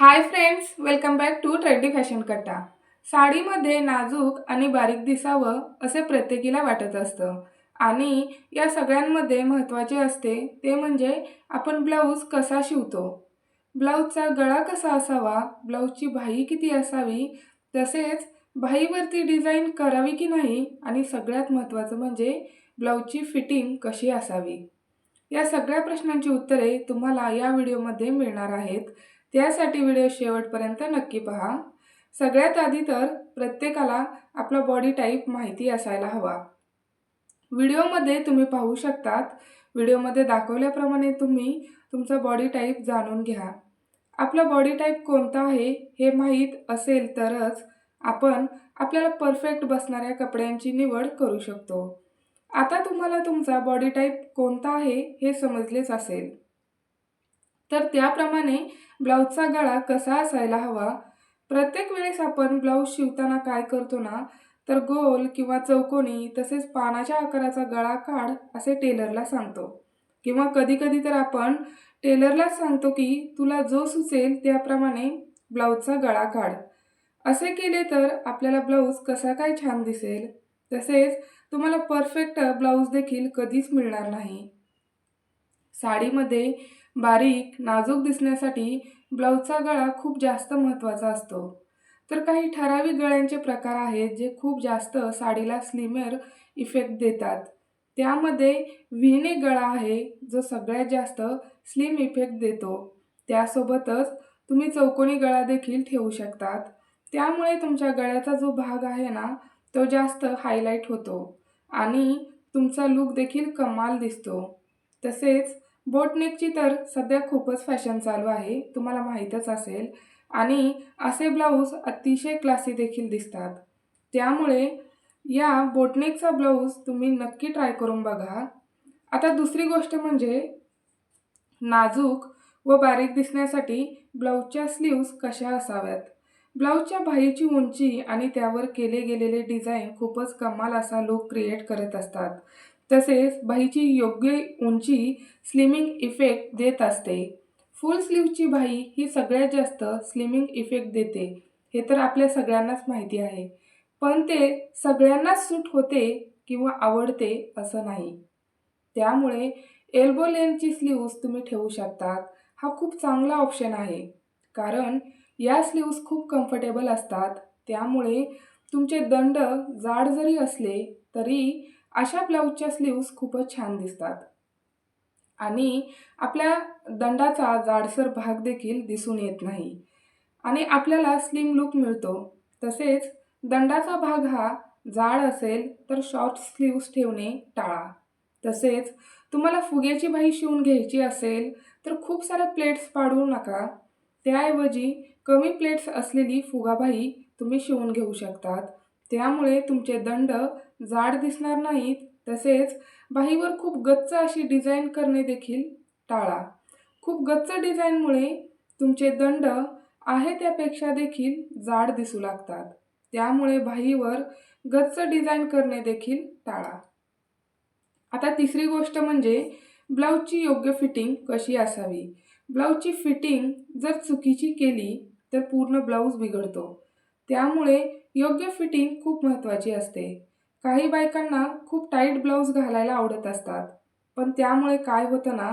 Hi friends welcome back to trendy fashion कट्टा. साडीमध्ये नाजूक आणि बारीक दिसावं असे प्रत्येकीला वाटत असतं. आणि या सगळ्यांमध्ये महत्त्वाचे असते ते म्हणजे आपण ब्लाऊज कसा शिवतो? ब्लाऊजचा गळा कसा असावा? ब्लाऊजची भाई किती असावी? तसेच भाईवरती डिझाईन करावी की नाही? आणि सगळ्यात महत्त्वाचं म्हणजे ब्लाऊजची फिटिंग कशी असावी? या सगळ्या प्रश्नांची उत्तरे तुम्हाला या व्हिडिओमध्ये मिळणार आहेत. त्यासाठी व्हिडिओ शेवटपर्यंत नक्की पहा. सगळ्यात आधी तर प्रत्येकाला आपला बॉडी टाईप माहिती असायला हवा. व्हिडिओमध्ये तुम्ही पाहू शकतात. व्हिडिओमध्ये दाखवल्याप्रमाणे तुम्ही तुमचा बॉडी टाईप जाणून घ्या. आपला बॉडी टाईप कोणता आहे हे माहीत असेल तरच आपण आपल्याला परफेक्ट बसणाऱ्या कपड्यांची निवड करू शकतो. आता तुम्हाला तुमचा बॉडी टाईप कोणता आहे हे समजलेच असेल. तर त्याप्रमाणे ब्लाऊजचा गळा कसा असायला हवा? प्रत्येक वेळेस आपण ब्लाऊज शिवताना काय करतो ना? तर गोल किंवा चौकोनी तसेच पानाच्या आकाराचा गळा काढ असे टेलरला सांगतो. किंवा कधी कधी तर आपण टेलरलाच सांगतो की तुला जो सुचेल त्याप्रमाणे ब्लाऊजचा गळा काढ. असे केले तर आपल्याला ब्लाऊज कसा काय छान दिसेल? तसेच तुम्हाला परफेक्ट ब्लाऊज देखील कधीच मिळणार नाही. साडीमध्ये बारीक नाजूक दिसण्यासाठी ब्लाऊजचा गळा खूप जास्त महत्त्वाचा असतो. तर काही ठराविक गळ्यांचे प्रकार आहेत जे खूप जास्त साडीला स्लिमर इफेक्ट देतात. त्यामध्ये व्हीने गळा आहे जो सगळ्यात जास्त स्लिम इफेक्ट देतो. त्यासोबतच तुम्ही चौकोनी गळा देखील ठेवू शकतात. त्यामुळे तुमच्या गळ्याचा जो भाग आहे ना तो जास्त हायलाईट होतो. आणि तुमचा लूक देखील कमाल दिसतो. तसेच बोटनेकची तर सध्या खूपच फॅशन चालू आहे तुम्हाला माहीतच असेल. आणि असे ब्लाऊज अतिशय क्लासी देखील दिसतात. त्यामुळे या बोटनेकचा ब्लाऊज तुम्ही नक्की ट्राय करून बघा. आता दुसरी गोष्ट म्हणजे नाजूक व बारीक दिसण्यासाठी ब्लाऊजच्या स्लीव्ज कशा असाव्यात? ब्लाऊजच्या बाहीची उंची आणि त्यावर केले गेलेले डिझाईन खूपच कमाल असा लुक क्रिएट करत असतात. तसेच बाहीची योग्य उंची स्लिमिंग इफेक्ट देत असते. फुल स्लीवची बाही ही सगळ्यात जास्त स्लिमिंग इफेक्ट देते. हे तर आपल्या सगळ्यांनाच माहिती आहे. पण ते सगळ्यांनाच सूट होते किंवा आवडते असं नाही. त्यामुळे एल्बो लेनची स्लीव्ज तुम्ही ठेवू शकतात. हा खूप चांगला ऑप्शन आहे. कारण या स्लीव्ज खूप कम्फर्टेबल असतात. त्यामुळे तुमचे दंड जाड जरी असले तरी अशा ब्लाऊजच्या स्लीव्ज खूपच छान दिसतात. आणि आपल्या दंडाचा जाडसर भाग देखील दिसून येत नाही. आणि आपल्याला स्लिम लुक मिळतो. तसेच दंडाचा भाग हा जाड असेल तर शॉर्ट स्लीव्स ठेवणे टाळा. तसेच तुम्हाला फुग्याची बाही शिवून घ्यायची असेल तर खूप साऱ्या प्लेट्स पाडू नका. त्याऐवजी कमी प्लेट्स असलेली फुगाबाई तुम्ही शिवून घेऊ शकतात. त्यामुळे तुमचे दंड जाड दिसणार नाहीत तसेच बाहीवर खूप गच्च अशी डिझाईन करणे देखील टाळा. खूप गच्च डिझाईनमुळे तुमचे दंड आहे त्यापेक्षा देखील जाड दिसू लागतात. त्यामुळे बाहीवर गच्च डिझाईन करणे देखील टाळा. आता तिसरी गोष्ट म्हणजे ब्लाऊजची योग्य फिटिंग कशी असावी? ब्लाऊजची फिटिंग जर चुकीची केली तर पूर्ण ब्लाऊज बिघडतो. त्यामुळे योग्य फिटिंग खूप महत्त्वाची असते. काही बायकांना खूप टाईट ब्लाऊज घालायला आवडत असतात. पण त्यामुळे काय होतं ना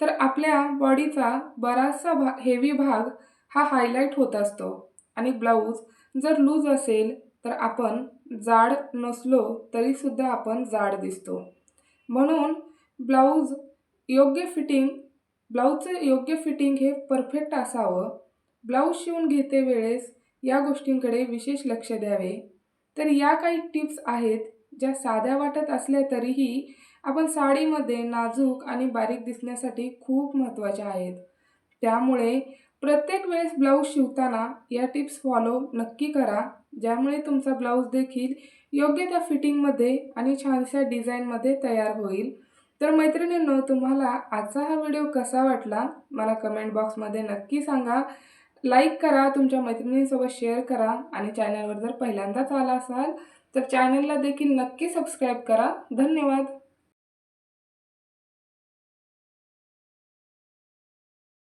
तर आपल्या बॉडीचा बराचसा भा हेवी भाग हा हायलाईट होत असतो. आणि ब्लाऊज जर लूज असेल तर आपण जाड नसलो तरीसुद्धा आपण जाड दिसतो. म्हणून ब्लाऊज योग्य फिटिंग ब्लाऊजचं योग्य फिटिंग हे परफेक्ट असावं. ब्लाऊज शिवून घेते वेळेस या गोष्टींकडे विशेष लक्ष द्यावे. तर या काही टिप्स आहेत ज्या साध्या वाटत असल्या तरीही आपण साडीमध्ये नाजूक आणि बारीक दिसण्यासाठी खूप महत्त्वाच्या आहेत. त्यामुळे प्रत्येक वेळेस ब्लाऊज शिवताना या टिप्स फॉलो नक्की करा ज्यामुळे तुमचा ब्लाऊज देखील योग्य त्या फिटिंगमध्ये आणि छानशा डिझाईनमध्ये तयार होईल. तर मैत्रिणींनो तुम्हाला आजचा हा व्हिडिओ कसा वाटला? मला कमेंट बॉक्समध्ये नक्की सांगा. लाईक करा तुमच्या मैत्रिणींसोबत शेअर करा आणि चॅनलवर जर पहिल्यांदाच आला असाल तर चॅनलला देखील नक्की सबस्क्राईब करा. धन्यवाद.